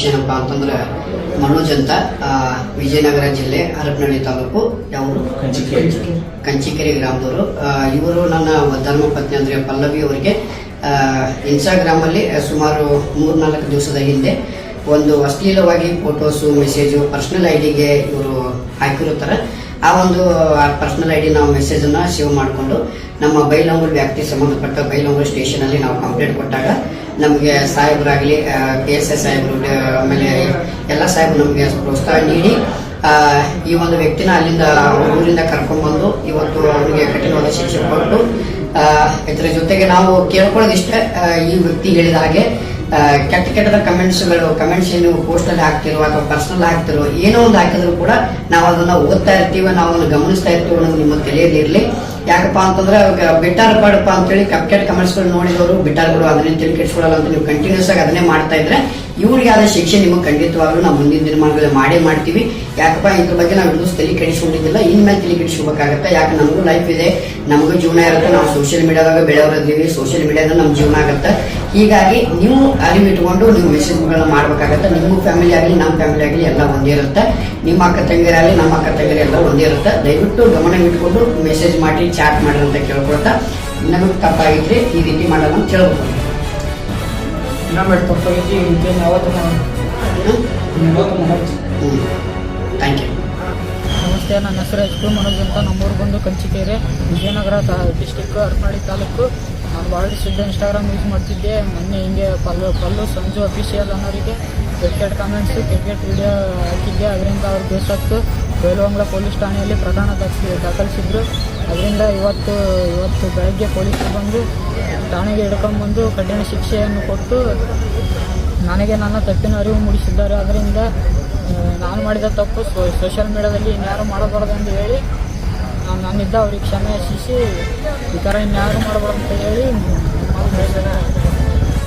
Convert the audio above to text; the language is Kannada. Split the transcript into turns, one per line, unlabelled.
ಏನಪ್ಪ ಅಂತಂದ್ರೆ ಮನೋಜ್ ಅಂತ ವಿಜಯನಗರ ಜಿಲ್ಲೆ ಹರಪನಹಳ್ಳಿ ತಾಲೂಕು ಯಾವರು ಕಂಚಿಕೆರೆ. ಗ್ರಾಮದವರು. ಇವರು ನನ್ನ ಧರ್ಮಪತ್ನಿ ಅಂದ್ರೆ ಪಲ್ಲವಿ ಅವರಿಗೆ ಇನ್ಸ್ಟಾಗ್ರಾಮ್ ಅಲ್ಲಿ ಸುಮಾರು ಮೂರ್ನಾಲ್ಕು ದಿವಸದ ಹಿಂದೆ ಒಂದು ಅಶ್ಲೀಲವಾಗಿ ಫೋಟೋಸು ಮೆಸೇಜು ಪರ್ಸ್ನಲ್ ಐ ಡಿಗೆ ಇವರು ಹಾಕಿರುತ್ತಾರೆ. ಆ ಒಂದು ಪರ್ಸನಲ್ ಡಿ ನಾವು ಮೆಸೇಜ್ ಅನ್ನ ಸೇವ್ ಮಾಡಿಕೊಂಡು ನಮ್ಮ ಬೈಲಂಗೂರು ವ್ಯಾಪ್ತಿ ಸಂಬಂಧಪಟ್ಟ ಬೈಲಂಗೂರು ಸ್ಟೇಷನ್ ಅಲ್ಲಿ ನಾವು ಕಂಪ್ಲೇಂಟ್ ಕೊಟ್ಟಾಗ ನಮಗೆ ಸಾಹೇಬರಾಗಲಿ ಕೆ ಎಸ್ ಎಸ್ ಸಾಹೇಬರು ಆಮೇಲೆ ಎಲ್ಲ ಸಾಹೇಬರು ನಮಗೆ ಪ್ರೋತ್ಸಾಹ ನೀಡಿ ಈ ಒಂದು ವ್ಯಕ್ತಿನ ಅಲ್ಲಿಂದ ಊರಿಂದ ಕರ್ಕೊಂಡ್ಬಂದು ಇವತ್ತು ಅವರಿಗೆ ಕಠಿಣವಾದ ಶಿಕ್ಷೆ ಕೊಟ್ಟು ಇದರ ಜೊತೆಗೆ ನಾವು ಕೇಳ್ಕೊಳ್ಳೋದಿಷ್ಟೇ ಈ ವ್ಯಕ್ತಿ ಹೇಳಿದ ಹಾಗೆ ಕೆಟ್ಟ ಕೆಟ್ಟದ ಕಮೆಂಟ್ಸ್ಗಳು, ಕಮೆಂಟ್ಸ್ ಏನು ಪೋಸ್ಟ್ ಅಲ್ಲಿ ಹಾಕ್ತಿರೋ ಅಥವಾ ಪರ್ಸನಲ್ ಹಾಕ್ತಿರೋ, ಏನೋ ಒಂದು ಹಾಕಿದ್ರು ಕೂಡ ನಾವು ಅದನ್ನ ಓದ್ತಾ ಇರ್ತೀವಿ, ನಾವು ಅದನ್ನ ಗಮನಿಸ್ತಾ ಇರ್ತೀವಿ ಅನ್ನೋದು ನಿಮ್ಮ ತಲೆಯಲ್ಲಿರ್ಲಿ ಯಾಕಪ್ಪ ಅಂತಂದ್ರೆ ಅವಾಗ ಬಿಟ್ಟಾರ್ ಪಾಡಪ್ಪ ಅಂತೇಳಿ ಕಪ್ ಕೆಟ್ಟ ಕಮೆಂಟ್ಸ್ಗಳು ನೋಡಿದವರು, ಬಿಟ್ಟಾರ್ಗಳು ಅದನ್ನೇ ತಿಳಿ ಅಂತ ನೀವು ಕಂಟಿನ್ಯೂಸ್ ಆಗಿ ಅದನ್ನೇ ಮಾಡ್ತಾ ಇದ್ರೆ ಇವ್ರಿಗೆ ಆದ ಶಿಕ್ಷೆ ನಿಮಗೆ ಖಂಡಿತವಾಗ್ಲೂ ನಾವು ಮುಂದಿನ ದಿನಮಾನಗಳಲ್ಲಿ ಮಾಡೇ ಮಾಡ್ತೀವಿ. ಯಾಕಪ್ಪ ಇದ್ರ ಬಗ್ಗೆ ನಾವು ಇನ್ನೂ ತಲೆ ಕೆಡಿಸ್ಕೊಂಡಿದ್ದಿಲ್ಲ ಇನ್ಮೇಲೆ ತಲೆ ಕೆಡಿಸ್ಕೋಬೇಕಾಗತ್ತೆ ಯಾಕೆ ನಮಗೂ ಲೈಫ್ ಇದೆ ನಮಗೂ ಜೀವನ ಇರುತ್ತೆ ನಾವು ಸೋಷಿಯಲ್ ಮೀಡಿಯಾದಾಗ ಬೆಳೆಯವರಿದ್ದೀವಿ ಸೋಷಿಯಲ್ ಮೀಡಿಯಾದ ನಮ್ಮ ಜೀವನ ಆಗುತ್ತೆ. ಹೀಗಾಗಿ ನೀವು ಅರಿವಿಟ್ಕೊಂಡು ನೀವು ಮೆಸೇಜ್ಗಳನ್ನ ಮಾಡಬೇಕಾಗತ್ತೆ. ನಿಮ್ಮ ಫ್ಯಾಮಿಲಿ ಆಗಲಿ ನಮ್ಮ ಫ್ಯಾಮಿಲಿ ಆಗಲಿ ಎಲ್ಲ ಒಂದೇ ಇರುತ್ತೆ. ನಿಮ್ಮ ಅಕ್ಕ ತಂಗಿರಾಗಲಿ ನಮ್ಮ ಅಕ್ಕ ತಂಗಿರ ಎಲ್ಲ ಒಂದೇ ಇರುತ್ತೆ. ದಯವಿಟ್ಟು ಗಮನ ಇಟ್ಕೊಂಡು ಮೆಸೇಜ್ ಮಾಡಿ ಚಾಟ್ ಮಾಡ್ರಿ ಅಂತ ಕೇಳ್ಕೊಳ್ತಾ. ನಮಗೆ ತಪ್ಪಾಗಿದ್ರೆ ಈ ರೀತಿ ಮಾಡಲ್ಲ ಅಂತ ಕೇಳ್ಬೋದು
ನಮ್ಮ ಯಾವತ್ತು
ನಾವು ಥ್ಯಾಂಕ್ ಯು
ನಮಸ್ತೆ, ನನ್ನ ಹೆಸರು ಎಚ್ ಪಿ ಮನೋಜ್ ಅಂತ. ನಮ್ಮೂರು ಬಂದು ಕಂಚಿಕೇರಿ, ವಿಜಯನಗರ ಡಿಸ್ಟಿಕ್ ಹರಪನಹಳ್ಳಿ ತಾಲೂಕು. ನಾನು ಭಾಳ ದಿವಸದಿಂದ ಇನ್ಸ್ಟಾಗ್ರಾಮ್ ಯೂಸ್ ಮಾಡ್ತಿದ್ದೆ. ಮೊನ್ನೆ ಹಿಂಗೆ ಪಲ್ಲು ಪಲ್ಲು ಸಂಜು ಅಫಿಷಿಯಲ್ ಅನ್ನೋರಿಗೆ ಕ್ರಿಕೆಟ್ ಕಾಮೆಂಟ್ಸು ಕ್ರಿಕೆಟ್ ವಿಡಿಯೋ ಹಾಕಿದ್ದೆ. ಅದರಿಂದ ಅವ್ರು ಬೇಸತ್ತು ಬೇಲುವಂಗ್ಲ ಪೊಲೀಸ್ ಠಾಣೆಯಲ್ಲಿ ಪ್ರಕರಣ ದಾಖಲಿ ದಾಖಲಿಸಿದ್ರು. ಅದರಿಂದ ಇವತ್ತು ಇವತ್ತು ಬೆಳಗ್ಗೆ ಪೊಲೀಸರು ಬಂದು ಠಾಣೆಗೆ ಹಿಡ್ಕೊಂಡ್ಬಂದು ಕಠಿಣ ಶಿಕ್ಷೆಯನ್ನು ಕೊಟ್ಟು ನನಗೆ ನನ್ನ ತಪ್ಪಿನ ಅರಿವು ಮೂಡಿಸಿದ್ದಾರೆ. ಅದರಿಂದ ನಾನು ಮಾಡಿದ ತಪ್ಪು ಸೋಷಿಯಲ್ ಮೀಡಿಯಾದಲ್ಲಿ ಇನ್ಯಾರು ಮಾಡಬಾರ್ದು ಎಂದು ಹೇಳಿ, ನಾನು ನನ್ನಿದ್ದ ಅವ್ರಿಗೆ ಕ್ಷಮೆ ಯಾಚಿಸಿ ಈ ಥರ ಇನ್ಯಾರು ಮಾಡಬಾರ್ದು ಅಂತ ಹೇಳಿ